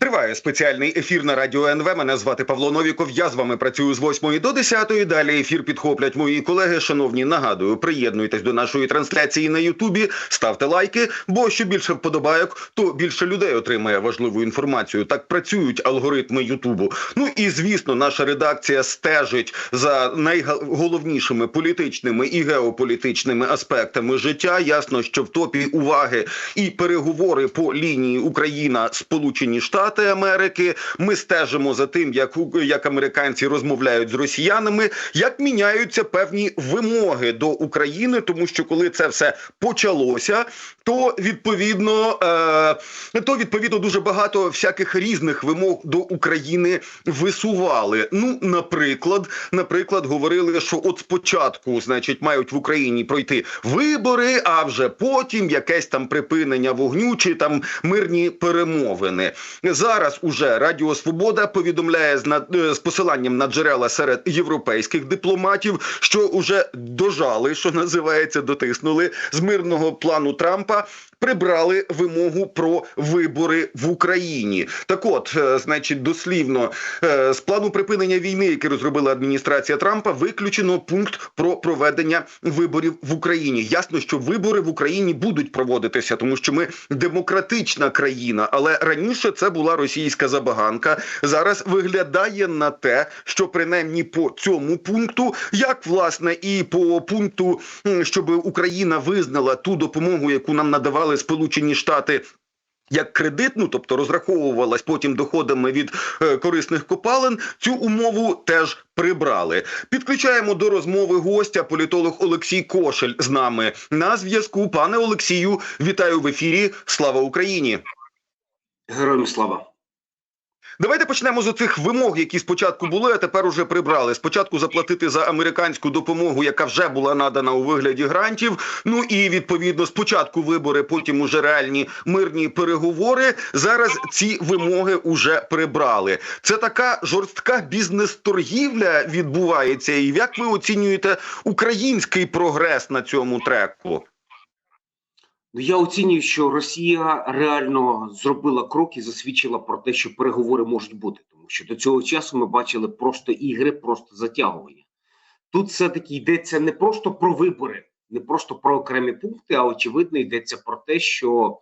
Триває спеціальний ефір на радіо НВ. Мене звати Павло Новіков. Я з вами працюю з 8 до 10. Далі ефір підхоплять мої колеги. Шановні, нагадую, приєднуйтесь до нашої трансляції на Ютубі, ставте лайки. Бо що більше вподобайок, то більше людей отримає важливу інформацію. Так працюють алгоритми Ютубу. Ну і звісно, наша редакція стежить за найголовнішими політичними і геополітичними аспектами життя. Ясно, що в топі уваги і переговори по лінії Україна Сполучені Штати Америки. Ми стежимо за тим, як як американці розмовляють з росіянами, як міняються певні вимоги до України, тому що коли це все почалося, то відповідно е, то відповідно дуже багато всяких різних вимог до України висували. Ну, наприклад, наприклад, говорили, що от спочатку, значить, мають в Україні пройти вибори, а вже потім якесь там припинення вогню чи там мирні перемовини. Зараз уже Радіо Свобода повідомляє е, з посиланням на джерела серед європейських дипломатів, що вже дожали, що називається, дотиснули з мирного плану Трампа. Прибрали вимогу про вибори в Україні. Так, от, е, значить, дослівно е, з плану припинення війни, який розробила адміністрація Трампа, виключено пункт про проведення виборів в Україні. Ясно, що вибори в Україні будуть проводитися, тому що ми демократична країна. Але раніше це була російська забаганка. Зараз виглядає на те, що принаймні по цьому пункту, як власне і по пункту, щоб Україна визнала ту допомогу, яку нам надавали Сполучені Штати. Як кредитну, тобто розраховувалась потім доходами від е, корисних копалин, цю умову теж прибрали. Підключаємо до розмови гостя політолог Олексій Кошель з нами на зв'язку. Пане Олексію, вітаю в ефірі. Слава Україні! Героям слава. Давайте почнемо з оцих вимог, які спочатку були, а тепер уже прибрали. Спочатку заплатити за американську допомогу, яка вже була надана у вигляді грантів. Ну і відповідно спочатку вибори, потім уже реальні мирні переговори. Зараз ці вимоги уже прибрали. Це така жорстка бізнес-торгівля відбувається. І як ви оцінюєте український прогрес на цьому треку? Ну я оцінюю, що Росія реально зробила крок і засвідчила про те, що переговори можуть бути, тому що до цього часу ми бачили просто ігри, просто затягування. Тут все-таки йдеться не просто про вибори, не просто про окремі пункти, а очевидно йдеться про те, що е,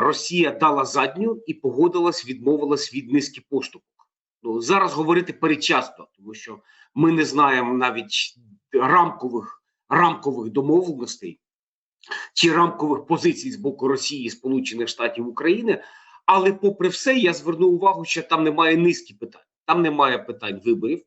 Росія дала задню і погодилась, відмовилась від низки поступок. Ну зараз говорити передчасно, тому що ми не знаємо навіть рамкових рамкових домовленостей чи рамкових позицій з боку Росії, Сполучених Штатів України. Але, попри все, я звернув увагу, що там немає низки питань. Там немає питань виборів,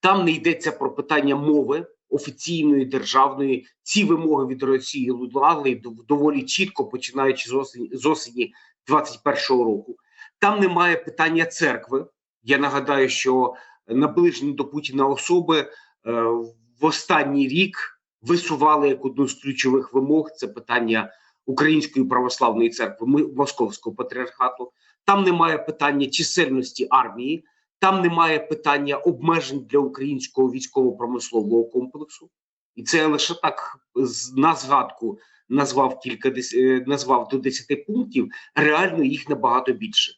там не йдеться про питання мови офіційної державної. Ці вимоги від Росії лунали доволі чітко, починаючи з осені, з осені 21-го року. Там немає питання церкви. Я нагадаю, що наближені до Путіна особи е, в останній рік висували як одну з ключових вимог це питання Української православної церкви Московського патріархату. Там немає питання чисельності армії, там немає питання обмежень для українського військово-промислового комплексу. І це я лише так на згадку назвав кілька е, назвав до 10 пунктів. Реально їх набагато більше.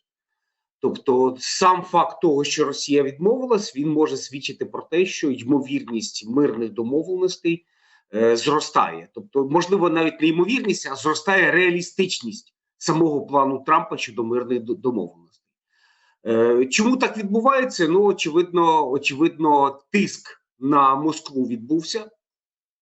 Тобто, сам факт того, що Росія відмовилась, він може свідчити про те, що ймовірність мирних домовленостей зростає. Тобто, можливо, навіть не ймовірність, а зростає реалістичність самого плану Трампа щодо мирних до- домовленостей. Е, чому так відбувається? Ну, очевидно, очевидно, тиск на Москву відбувся,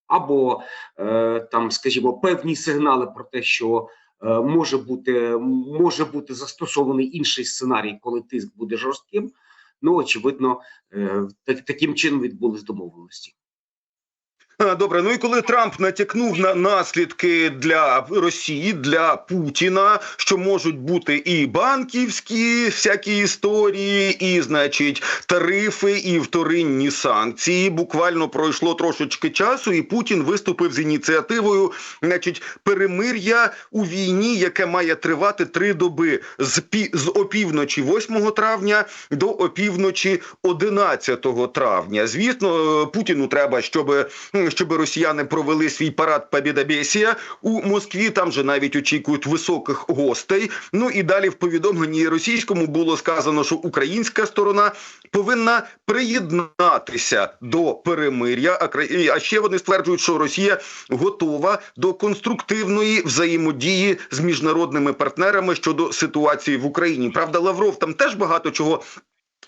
або е, там, скажімо, певні сигнали про те, що е, може бути може бути застосований інший сценарій, коли тиск буде жорстким. Ну, очевидно, е, так, таким чином відбулись домовленості. Добре, ну і коли Трамп натякнув на наслідки для Росії, для Путіна, що можуть бути і банківські всякі історії, і, значить, тарифи, і вторинні санкції. Буквально пройшло трошечки часу, і Путін виступив з ініціативою, значить, перемир'я у війні, яке має тривати три доби з пі з опівночі 8 травня до опівночі 11 травня. Звісно, е, Путіну треба, щоб м, м, щоб росіяни провели свій парад Побєдобєсія у Москві. Там же навіть очікують високих гостей. Ну і далі в повідомленні російському було сказано, що українська сторона повинна приєднатися до перемир'я. А ще вони стверджують, що Росія готова до конструктивної взаємодії з міжнародними партнерами щодо ситуації в Україні. Правда, Лавров там теж багато чого.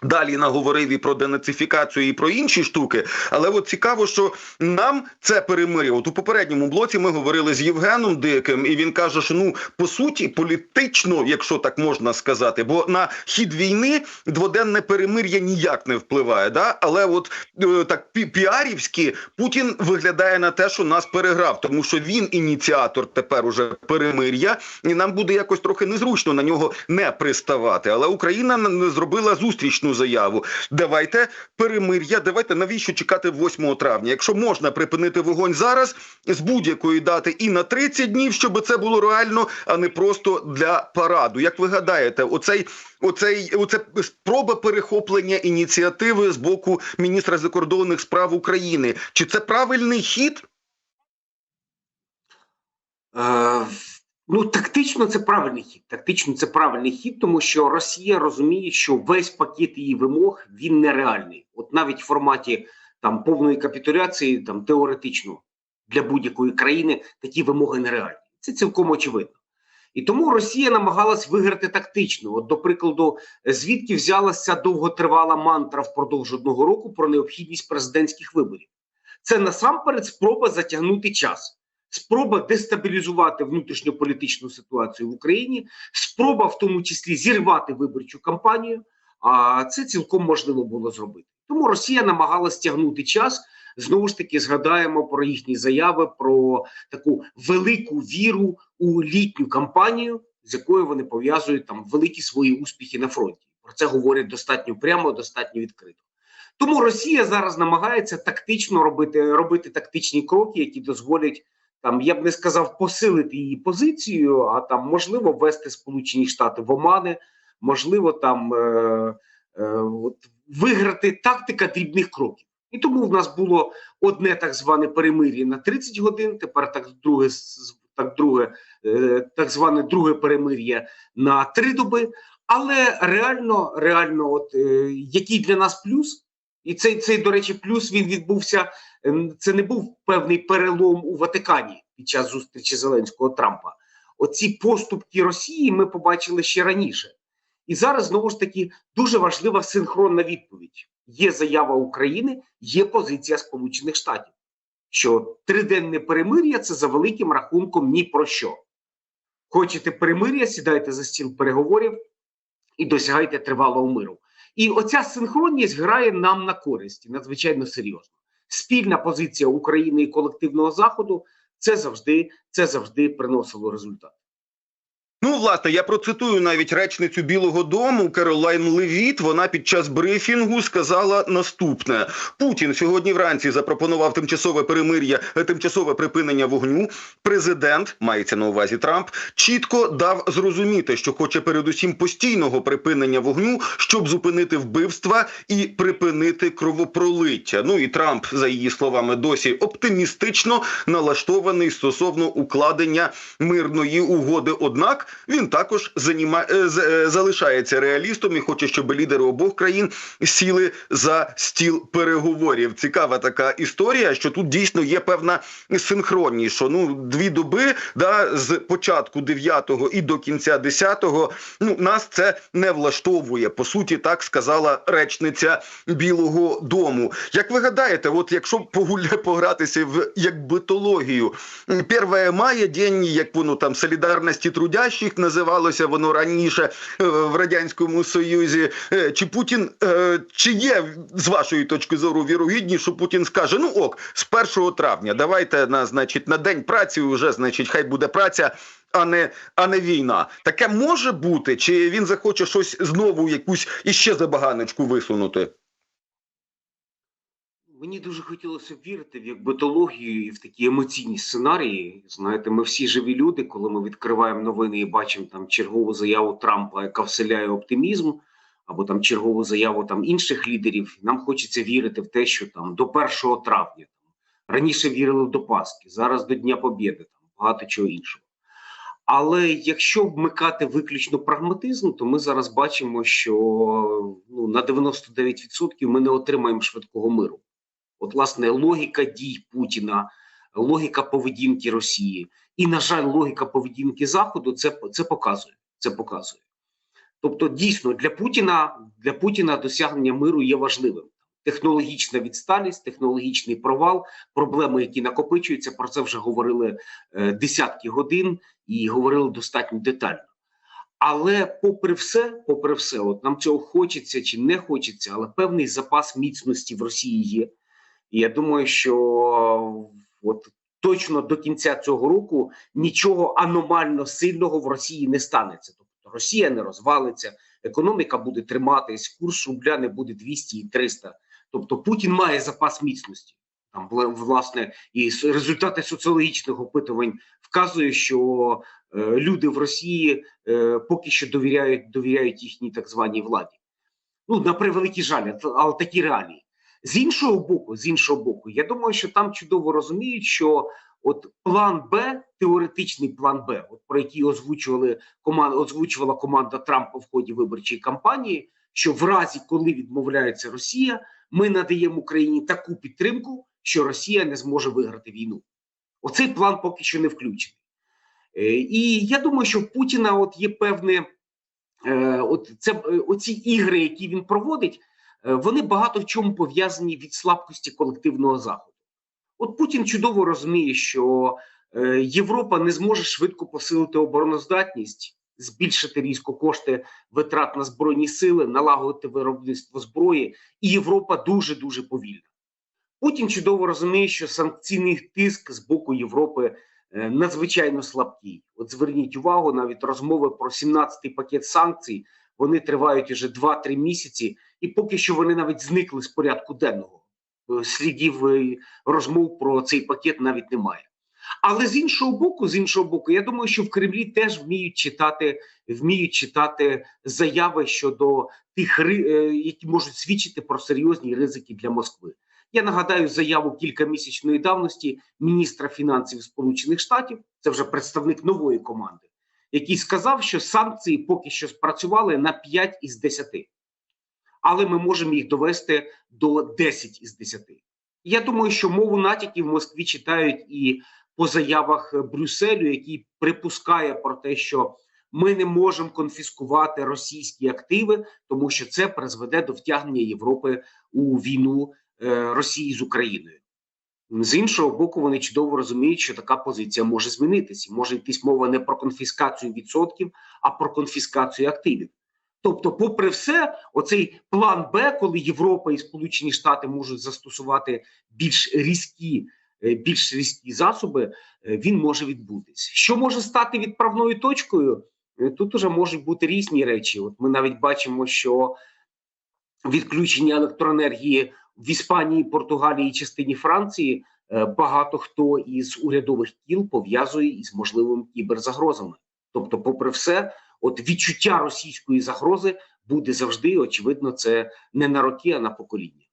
Далі наговорив і про денацифікацію, і про інші штуки. Але от цікаво, що нам це перемир'я. От у попередньому блоці ми говорили з Євгеном Диким, і він каже, що ну по суті, політично, якщо так можна сказати, бо на хід війни дводенне перемир'я ніяк не впливає. Да? Але от е, так пі- піарівськи Путін виглядає на те, що нас переграв, тому що він ініціатор тепер уже перемир'я, і нам буде якось трохи незручно на нього не приставати. Але Україна зробила зустрічну заяву. Давайте перемир'я, давайте навіщо чекати 8 травня? Якщо можна припинити вогонь зараз з будь-якої дати і на 30 днів, щоб це було реально, а не просто для параду. Як ви гадаєте, оцей оцей оце спроба перехоплення ініціативи з боку міністра закордонних справ України? Чи це правильний хід? Е, ну, тактично це правильний хід. Тактично це правильний хід, тому що Росія розуміє, що весь пакет її вимог він нереальний. От навіть в форматі там повної капітуляції, там теоретично для будь-якої країни такі вимоги нереальні. Це цілком очевидно. І тому Росія намагалась виграти тактично. От, до прикладу, звідки взялася довготривала мантра впродовж одного року про необхідність президентських виборів. Це насамперед спроба затягнути час спроба дестабілізувати внутрішньополітичну ситуацію в Україні, спроба в тому числі зірвати виборчу кампанію. А це цілком можливо було зробити. Тому Росія намагалась тягнути час. Знову ж таки, згадаємо про їхні заяви про таку велику віру у літню кампанію, з якою вони пов'язують там великі свої успіхи на фронті. Про це говорять достатньо прямо, достатньо відкрито. Тому Росія зараз намагається тактично робити, робити тактичні кроки, які дозволять там я б не сказав посилити її позицію, а там можливо ввести Сполучені Штати в омани, можливо, там е, е, от, виграти тактика дрібних кроків. І тому в нас було одне так зване перемир'я на 30 годин. Тепер так друге так друге, е, так зване друге перемир'я на три доби. Але реально, реально, от е, який для нас плюс, і цей, цей, до речі, плюс він відбувся Ем, це не був певний перелом у Ватикані під час зустрічі Зеленського Трампа. Оці поступки Росії ми побачили ще раніше. І зараз знову ж таки дуже важлива синхронна відповідь: є заява України, є позиція Сполучених Штатів, що триденне перемир'я це за великим рахунком ні про що. Хочете перемир'я, сідайте за стіл переговорів і досягайте тривалого миру. І оця синхронність грає нам на користь надзвичайно серйозно спільна позиція України і колективного заходу це завжди це завжди приносило результат. Ну, власне, я процитую навіть речницю Білого Дому Керолайн Левіт. Вона під час брифінгу сказала наступне: Путін сьогодні вранці запропонував тимчасове перемир'я, е, тимчасове припинення вогню. Президент мається на увазі Трамп, чітко дав зрозуміти, що хоче передусім постійного припинення вогню, щоб зупинити вбивства і припинити кровопролиття. Ну і Трамп, за її словами, досі оптимістично налаштований стосовно укладення мирної угоди. Однак він також заніма... е, е, залишається реалістом і хоче, щоб лідери обох країн сіли за стіл переговорів. Цікава така історія, що тут дійсно є певна синхронність, що ну дві доби, да, з початку 9-го і до кінця 10-го, ну нас це не влаштовує. По суті, так сказала речниця Білого Дому. Як ви гадаєте, от якщо погуля погратися в як битологію, 1 мая, день, як воно там солідарності трудящих називалося воно раніше е, в радянському союзі. Е, Чи Путін е, чи є з вашої точки зору вірогідність, що Путін скаже: ну ок, з 1 травня давайте на значить на день праці, вже значить, хай буде праця. А не а не війна, таке може бути, чи він захоче щось знову, якусь іще забаганочку висунути? Мені дуже хотілося вірити в як битологію і в такі емоційні сценарії. Знаєте, ми всі живі люди, коли ми відкриваємо новини і бачимо там чергову заяву Трампа, яка вселяє оптимізм, або там чергову заяву там інших лідерів. Нам хочеться вірити в те, що там до 1 травня Раніше вірили до Пасхи, зараз до Дня Побєди, там багато чого іншого. Але якщо вмикати виключно прагматизм, то ми зараз бачимо, що ну, на 99% ми не отримаємо швидкого миру. От, власне, логіка дій Путіна, логіка поведінки Росії і, на жаль, логіка поведінки Заходу це, це показує. Це показує. Тобто, дійсно, для Путіна, для Путіна досягнення миру є важливим. Технологічна відсталість, технологічний провал, проблеми, які накопичуються, про це вже говорили е, десятки годин і говорили достатньо детально. Але, попри все, попри все, от нам цього хочеться чи не хочеться, але певний запас міцності в Росії є. І я думаю, що от точно до кінця цього року нічого аномально сильного в Росії не станеться. Тобто Росія не розвалиться, економіка буде триматись, курс рубля не буде 200 і 300. Тобто Путін має запас міцності. Там власне і результати соціологічних опитувань вказують, що е, люди в Росії е, поки що довіряють довіряють їхній так званій владі. Ну на превеликий жаль, але такі реалії. З іншого боку, з іншого боку, я думаю, що там чудово розуміють, що от план Б, теоретичний план Б, от про який озвучували команда, озвучувала команда Трампа в ході виборчої кампанії, що в разі, коли відмовляється Росія, ми надаємо Україні таку підтримку, що Росія не зможе виграти війну. Оцей план поки що не включений. Е, І я думаю, що в Путіна от є певне, е, от це е, оці ігри, які він проводить, вони багато в чому пов'язані від слабкості колективного заходу. От Путін чудово розуміє, що е, Європа не зможе швидко посилити обороноздатність, збільшити різко кошти витрат на збройні сили, налагодити виробництво зброї, і Європа дуже дуже повільна. Путін чудово розуміє, що санкційний тиск з боку Європи е, надзвичайно слабкий. От зверніть увагу, навіть розмови про 17-й пакет санкцій вони тривають уже 2-3 місяці, і поки що вони навіть зникли з порядку денного. Е, Слідів е, розмов про цей пакет навіть немає. Але з іншого боку, з іншого боку, я думаю, що в Кремлі теж вміють читати, вміють читати заяви щодо тих е, які можуть свідчити про серйозні ризики для Москви. Я нагадаю заяву кількамісячної давності міністра фінансів Сполучених Штатів, це вже представник нової команди, який сказав, що санкції поки що спрацювали на 5 із 10. Але ми можемо їх довести до 10 із 10. Я думаю, що мову натяків в Москві читають і по заявах Брюсселю, який припускає про те, що ми не можемо конфіскувати російські активи, тому що це призведе до втягнення Європи у війну е, Росії з Україною. З іншого боку, вони чудово розуміють, що така позиція може змінитися. Може йтись мова не про конфіскацію відсотків, а про конфіскацію активів. Тобто, попри все, оцей план Б, коли Європа і Сполучені Штати можуть застосувати більш різкі, е, більш різкі засоби, е, він може відбутись. Що може стати відправною точкою? Е, Тут уже можуть бути різні речі. От ми навіть бачимо, що відключення електроенергії в Іспанії, Португалії частині Франції е, багато хто із урядових кіл пов'язує із можливими кіберзагрозами. Тобто, попри все, от відчуття російської загрози буде завжди. Очевидно, це не на роки, а на покоління.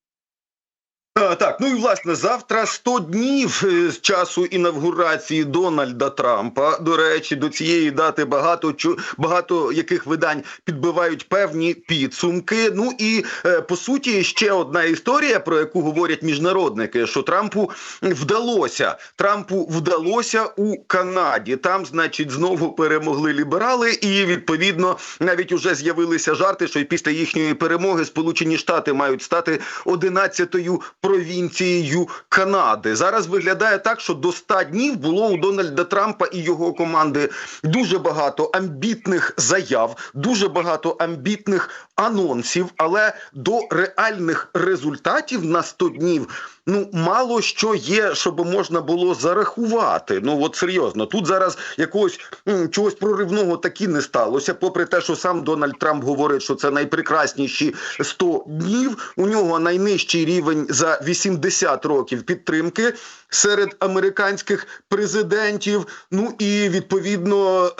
А, так, ну і власне завтра 100 днів е, з часу інавгурації Дональда Трампа. До речі, до цієї дати багато багато яких видань підбивають певні підсумки. Ну і е, по суті ще одна історія, про яку говорять міжнародники, що Трампу вдалося. Трампу вдалося у Канаді. Там, значить, знову перемогли ліберали, і відповідно навіть уже з'явилися жарти, що після їхньої перемоги Сполучені Штати мають стати 11-ю провінцією Канади. Зараз виглядає так, що до 100 днів було у Дональда Трампа і його команди дуже багато амбітних заяв, дуже багато амбітних анонсів, але до реальних результатів на 100 днів. Ну, мало що є, щоб можна було зарахувати. Ну от серйозно, тут зараз якогось м, чогось проривного таки не сталося. Попри те, що сам Дональд Трамп говорить, що це найпрекрасніші 100 днів. У нього найнижчий рівень за 80 років підтримки. Серед американських президентів. Ну і відповідно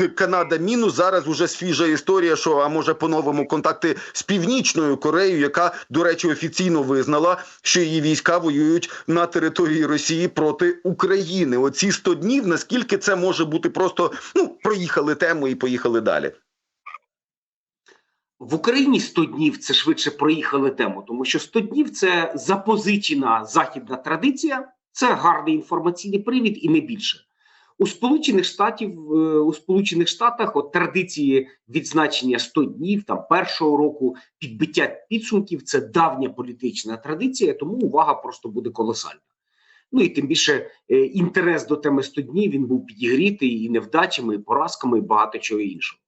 е, Канада мінус зараз уже свіжа історія, що а може по-новому контакти з північною Кореєю, яка, до речі, офіційно визнала, що її війська воюють на території Росії проти України. Оці 100 днів, наскільки це може бути просто ну проїхали тему і поїхали далі. В Україні 100 днів це швидше проїхали тему, тому що 100 днів це запозичена західна традиція, це гарний інформаційний привід і не більше. У Сполучених Штатів е, у Сполучених Штатах от традиції відзначення 100 днів там першого року підбиття підсумків це давня політична традиція, тому увага просто буде колосальна. Ну і тим більше е, інтерес до теми 100 днів він був підігрітий і невдачами, і поразками, і багато чого іншого.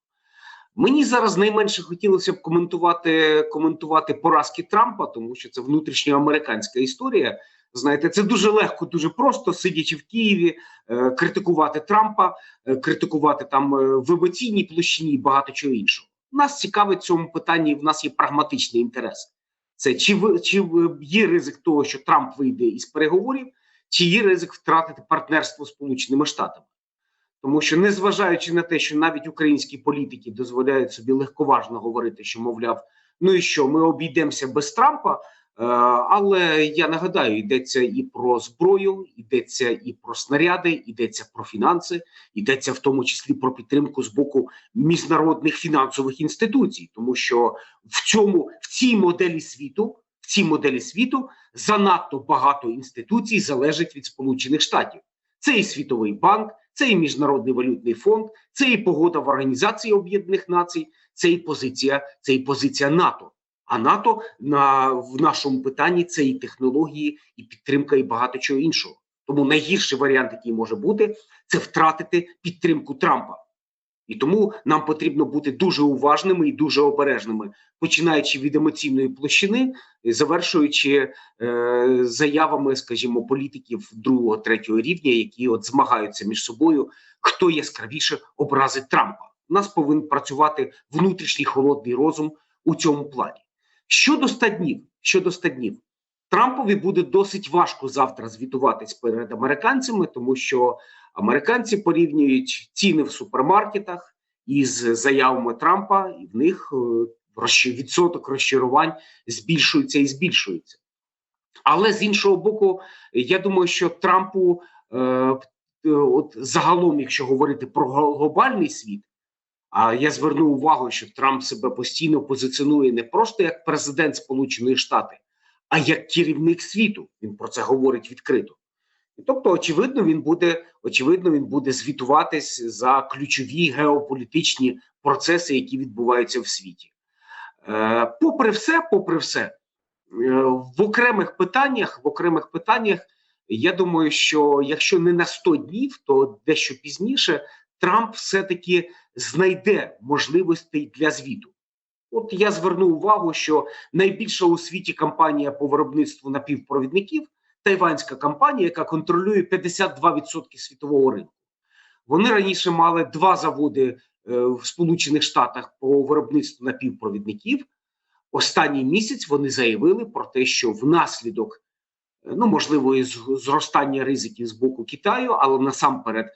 Мені зараз найменше хотілося б коментувати коментувати поразки Трампа, тому що це внутрішньоамериканська історія. Знаєте, це дуже легко, дуже просто, сидячи в Києві, е, критикувати Трампа, е, критикувати там е, в емоційній площині і багато чого іншого. Нас цікавить в цьому питанні. В нас є прагматичний інтерес. Це чи ви чи в- є ризик того, що Трамп вийде із переговорів, чи є ризик втратити партнерство з Сполученими Штатами? Тому що, незважаючи на те, що навіть українські політики дозволяють собі легковажно говорити, що мовляв, ну і що, ми обійдемося без Трампа. Е, але я нагадаю, йдеться і про зброю, йдеться і про снаряди, йдеться про фінанси, йдеться в тому числі про підтримку з боку міжнародних фінансових інституцій, тому що в цьому в цій моделі світу, в цій моделі світу занадто багато інституцій залежить від Сполучених Штатів. Це і Світовий банк, це і Міжнародний валютний фонд, це і погода в Організації Об'єднаних Націй, це і позиція, це і позиція НАТО. А НАТО на в нашому питанні це і технології, і підтримка, і багато чого іншого. Тому найгірший варіант, який може бути, це втратити підтримку Трампа. І тому нам потрібно бути дуже уважними і дуже обережними, починаючи від емоційної площини, завершуючи е, заявами, скажімо, політиків другого третього рівня, які от змагаються між собою, хто яскравіше образить Трампа. У нас повинен працювати внутрішній холодний розум у цьому плані. Щодо 100 днів, щодо 100 днів, Трампові буде досить важко завтра звітуватись перед американцями, тому що американці порівнюють ціни в супермаркетах із заявами Трампа, і в них е, відсоток розчарувань збільшується і збільшується. Але з іншого боку, я думаю, що Трампу, е, от загалом, якщо говорити про глобальний світ, а я зверну увагу, що Трамп себе постійно позиціонує не просто як президент Сполучених Штатів, а як керівник світу. Він про це говорить відкрито. І тобто, очевидно, він буде очевидно, він буде звітуватись за ключові геополітичні процеси, які відбуваються в світі. Е, попри все, попри все, е, в окремих питаннях, в окремих питаннях, я думаю, що якщо не на 100 днів, то дещо пізніше Трамп все-таки знайде можливостей для звіту. От я зверну увагу, що найбільша у світі компанія по виробництву напівпровідників тайванська компанія, яка контролює 52% світового ринку. Вони раніше мали два заводи е, в Сполучених Штатах по виробництву напівпровідників. Останній місяць вони заявили про те, що внаслідок е, ну можливо зростання ризиків з боку Китаю, але насамперед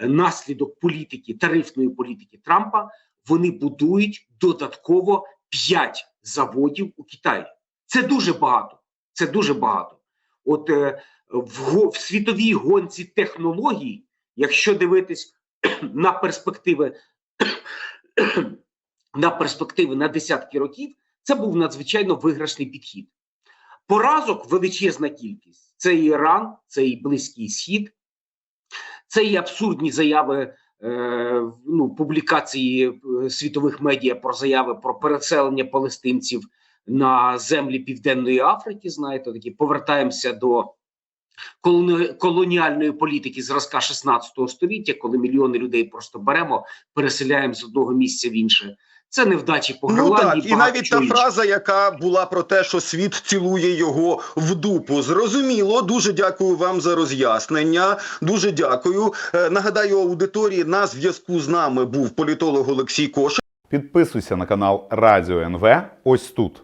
наслідок політики тарифної політики Трампа вони будують додатково 5 заводів у Китаї. Це дуже багато. Це дуже багато. От е, в, в світовій гонці технологій, якщо дивитись на перспективи на перспективи на десятки років, це був надзвичайно виграшний підхід. Поразок величезна кількість. Це і Іран, це і Близький Схід, це і абсурдні заяви е, ну, публікації е, світових медіа про заяви про переселення палестинців на землі Південної Африки. Знаєте, такі повертаємося до колоніальної політики зразка 16 століття, коли мільйони людей просто беремо, переселяємо з одного місця в інше. Це невдачі по Ну так, і навіть та фраза, яка була про те, що світ цілує його в дупу. Зрозуміло, дуже дякую вам за роз'яснення. Дуже дякую. Е, Нагадаю, аудиторії на зв'язку з нами був політолог Олексій Кошик. Підписуйся на канал Радіо НВ ось тут.